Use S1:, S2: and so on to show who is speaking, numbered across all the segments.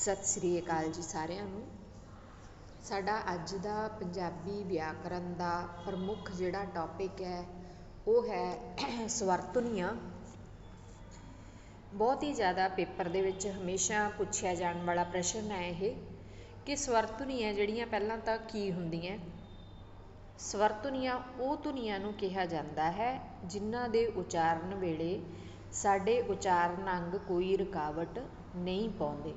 S1: ਸਤਿ ਸ੍ਰੀ ਅਕਾਲ ਜੀ ਸਾਰਿਆਂ ਨੂੰ। ਸਾਡਾ ਅੱਜ ਦਾ ਪੰਜਾਬੀ ਵਿਆਕਰਨ ਦਾ ਪ੍ਰਮੁੱਖ ਜਿਹੜਾ ਟੌਪਿਕ ਹੈ, ਉਹ ਹੈ ਸਵਰ ਧੁਨੀਆਂ ਬਹੁਤ ਹੀ ਜ਼ਿਆਦਾ ਪੇਪਰ ਦੇ ਵਿੱਚ ਹਮੇਸ਼ਾ ਪੁੱਛਿਆ ਜਾਣ ਵਾਲਾ ਪ੍ਰਸ਼ਨ ਹੈ ਇਹ ਕਿ ਸਵਰ ਧੁਨੀਆਂ ਜਿਹੜੀਆਂ ਪਹਿਲਾਂ ਤਾਂ ਕੀ ਹੁੰਦੀਆਂ? ਸਵਰ ਧੁਨੀਆਂ ਉਹ ਧੁਨੀਆਂ ਨੂੰ ਕਿਹਾ ਜਾਂਦਾ ਹੈ ਜਿਨ੍ਹਾਂ ਦੇ ਉਚਾਰਨ ਵੇਲੇ ਸਾਡੇ ਉਚਾਰਨ ਅੰਗ ਕੋਈ ਰੁਕਾਵਟ ਨਹੀਂ ਪਾਉਂਦੇ।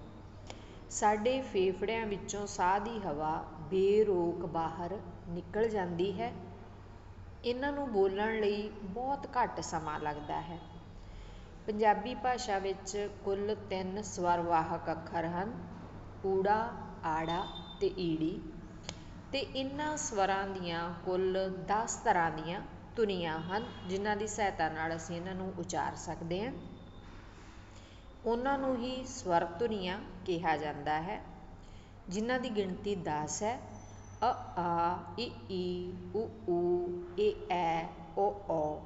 S1: ਸਾਡੇ ਫੇਫੜਿਆਂ ਵਿੱਚੋਂ ਸਾਹ ਦੀ ਹਵਾ ਬੇਰੋਕ ਬਾਹਰ ਨਿਕਲ ਜਾਂਦੀ ਹੈ। ਇਹਨਾਂ ਨੂੰ ਬੋਲਣ ਲਈ ਬਹੁਤ ਘੱਟ ਸਮਾਂ ਲੱਗਦਾ ਹੈ। ਪੰਜਾਬੀ ਭਾਸ਼ਾ ਵਿੱਚ ਕੁੱਲ ਤਿੰਨ ਸਵਰ ਵਾਹਕ ਅੱਖਰ ਹਨ, ਊੜਾ, ਆੜਾ ਤੇ ਈੜੀ। ਤੇ ਇਹਨਾਂ ਸਵਰਾਂ ਦੀਆਂ ਕੁੱਲ 10 ਤਰ੍ਹਾਂ ਦੀਆਂ ਧੁਨੀਆਂ ਹਨ, ਜਿਨ੍ਹਾਂ ਦੀ ਸਹਾਇਤਾ ਨਾਲ ਅਸੀਂ ਇਹਨਾਂ ਨੂੰ ਉਚਾਰ ਸਕਦੇ ਹਾਂ। ਉਹਨਾਂ ਨੂੰ ਹੀ ਸਵਰ ਧੁਨੀਆਂ ਕਿਹਾ ਜਾਂਦਾ ਹੈ, ਜਿਨ੍ਹਾਂ ਦੀ ਗਿਣਤੀ 10 ਹੈ। ਅ, ਆ ਈ ਈ, ਉ ਊ ਏ, ਐ, ਓ ਔ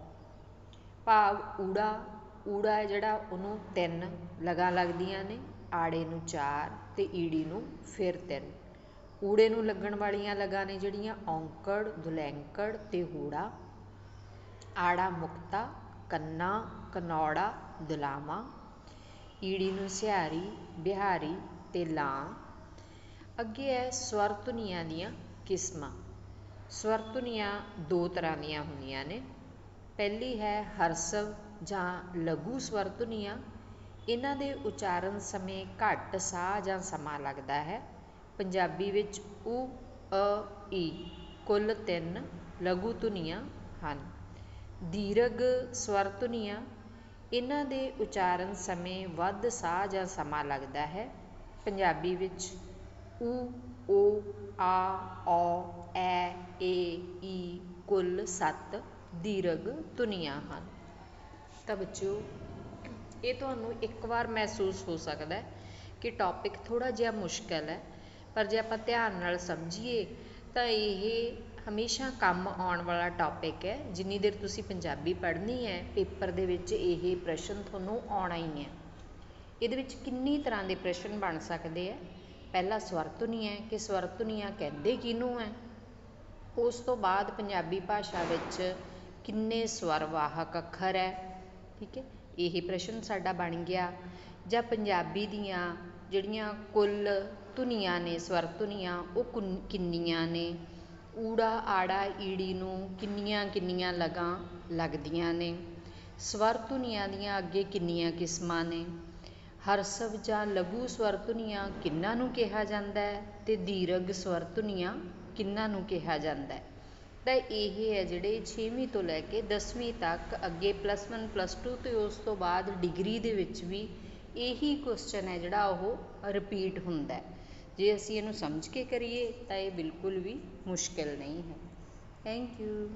S1: ਭਾਵ ਊੜਾ ਊੜਾ ਹੈ ਜਿਹੜਾ ਉਹਨੂੰ ਤਿੰਨ ਲਗਾਂ ਲੱਗਦੀਆਂ ਨੇ, ਆੜੇ ਨੂੰ ਚਾਰ ਤੇ ਈੜੀ ਨੂੰ ਫਿਰ ਤਿੰਨ। ਊੜੇ ਨੂੰ ਲੱਗਣ ਵਾਲੀਆਂ ਲਗਾਂ ਨੇ ਜਿਹੜੀਆਂ ਔਂਕੜ, ਦੁਲੈਂਕੜ ਤੇ ਹੂੜਾ। ਆੜਾ ਮੁਕਤਾ, ਕੰਨਾ, ਕਨੌੜਾ ਦੁਲਾਮਾ ਈੜੀ ਨੂੰ ਸਿਹਾਰੀ, ਬਿਹਾਰੀ ਅਤੇ ਲਾਂ। ਅੱਗੇ ਹੈ ਸਵਰ ਧੁਨੀਆਂ ਦੀਆਂ ਕਿਸਮਾਂ। ਸਵਰ ਧੁਨੀਆਂ ਦੋ ਤਰ੍ਹਾਂ ਦੀਆਂ ਹੁੰਦੀਆਂ ਨੇ। ਪਹਿਲੀ ਹੈ ਹਰਸਵ ਜਾਂ ਲਘੂ ਸਵਰ ਧੁਨੀਆਂ ਇਹਨਾਂ ਦੇ ਉਚਾਰਨ ਸਮੇਂ ਘੱਟ ਸਾਹ ਜਾਂ ਸਮਾਂ ਲੱਗਦਾ ਹੈ। ਪੰਜਾਬੀ ਵਿੱਚ ਉ, ਅ, ਈ ਕੁੱਲ ਤਿੰਨ ਲਘੂ ਧੁਨੀਆਂ ਹਨ। ਦੀਰਘ ਸਵਰ ਧੁਨੀਆਂ ਇਹਨਾਂ ਦੇ ਉਚਾਰਨ ਸਮੇਂ ਵੱਧ ਸਾਹ ਜਾਂ ਸਮਾਂ ਲੱਗਦਾ ਹੈ। ਪੰਜਾਬੀ ਵਿੱਚ ਊ ਓ, ਆ ਔ ਐ, ਏ, ਈ, ਕੁੱਲ ਸੱਤ ਦੀਰਘ ਧੁਨੀਆਂ ਹਨ। ਤਾਂ ਬੱਚਿਓ, ਇਹ ਤੁਹਾਨੂੰ ਇੱਕ ਵਾਰ ਮਹਿਸੂਸ ਹੋ ਸਕਦਾ ਕਿ ਟੌਪਿਕ ਥੋੜਾ ਜਿਹਾ ਮੁਸ਼ਕਲ ਹੈ, ਪਰ ਜੇ ਆਪਾਂ ਧਿਆਨ ਨਾਲ ਸਮਝੀਏ ਤਾਂ ਇਹ ਹਮੇਸ਼ਾ ਕੰਮ ਆਉਣ ਵਾਲਾ ਟੌਪਿਕ ਹੈ। ਜਿੰਨੀ ਦੇਰ ਤੁਸੀਂ ਪੰਜਾਬੀ ਪੜ੍ਹਨੀ ਹੈ, ਪੇਪਰ ਦੇ ਵਿੱਚ ਇਹ ਪ੍ਰਸ਼ਨ ਤੁਹਾਨੂੰ ਆਉਣਾ ਹੀ ਹੈ। ਇਹਦੇ ਵਿੱਚ ਕਿੰਨੀ ਤਰ੍ਹਾਂ ਦੇ ਪ੍ਰਸ਼ਨ ਬਣ ਸਕਦੇ ਆ ਪਹਿਲਾ ਸਵਰ ਧੁਨੀ ਹੈ ਕਿ ਸਵਰ ਧੁਨੀਆਂ ਕਹਿੰਦੇ ਕਿਹਨੂੰ ਹੈ? ਉਸ ਤੋਂ ਬਾਅਦ ਪੰਜਾਬੀ ਭਾਸ਼ਾ ਵਿੱਚ ਕਿੰਨੇ ਸਵਰ ਵਾਹਕ ਅੱਖਰ ਹੈ? ਠੀਕ ਹੈ? ਇਹ ਪ੍ਰਸ਼ਨ ਸਾਡਾ ਬਣ ਗਿਆ। ਜਾਂ ਪੰਜਾਬੀ ਦੀਆਂ ਜਿਹੜੀਆਂ ਕੁੱਲ ਧੁਨੀਆਂ ਨੇ ਸਵਰ ਧੁਨੀਆਂ ਉਹ ਕਿੰਨੀਆਂ ਨੇ? ਊੜਾ, ਆੜਾ, ਈੜੀ ਨੂੰ ਕਿੰਨੀਆਂ ਕਿੰਨੀਆਂ ਲਗਾਂ ਲੱਗਦੀਆਂ ਨੇ? ਸਵਰ ਧੁਨੀਆਂ ਦੀਆਂ ਅੱਗੇ ਕਿੰਨੀਆਂ ਕਿਸਮਾਂ ਨੇ? ਹਰਸਵ ਜਾਂ ਲਘੂ ਸਵਰ ਧੁਨੀਆਂ ਕਿੰਨਾਂ ਨੂੰ ਕਿਹਾ ਜਾਂਦਾ ਹੈ ਤੇ ਦੀਰਘ ਸਵਰ ਧੁਨੀਆਂ ਕਿੰਨਾਂ ਨੂੰ ਕਿਹਾ ਜਾਂਦਾ ਹੈ? ਤਾਂ ਇਹ ਹੈ ਜਿਹੜੇ 6ਵੀਂ ਤੋਂ ਲੈ ਕੇ 10ਵੀਂ ਤੱਕ ਅੱਗੇ ਪਲੱਸ 1 ਪਲੱਸ 2 ਤੇ ਉਸ ਤੋਂ ਬਾਅਦ ਡਿਗਰੀ ਦੇ ਵਿੱਚ ਵੀ ਇਹੀ ਕੁਐਸਚਨ ਹੈ ਜਿਹੜਾ ਉਹ ਰਿਪੀਟ ਹੁੰਦਾ ਜੇ ਅਸੀਂ ਇਹਨੂੰ ਸਮਝ ਕੇ ਕਰੀਏ ਤਾਂ ਇਹ ਬਿਲਕੁਲ ਵੀ ਮੁਸ਼ਕਿਲ ਨਹੀਂ ਹੈ। Thank you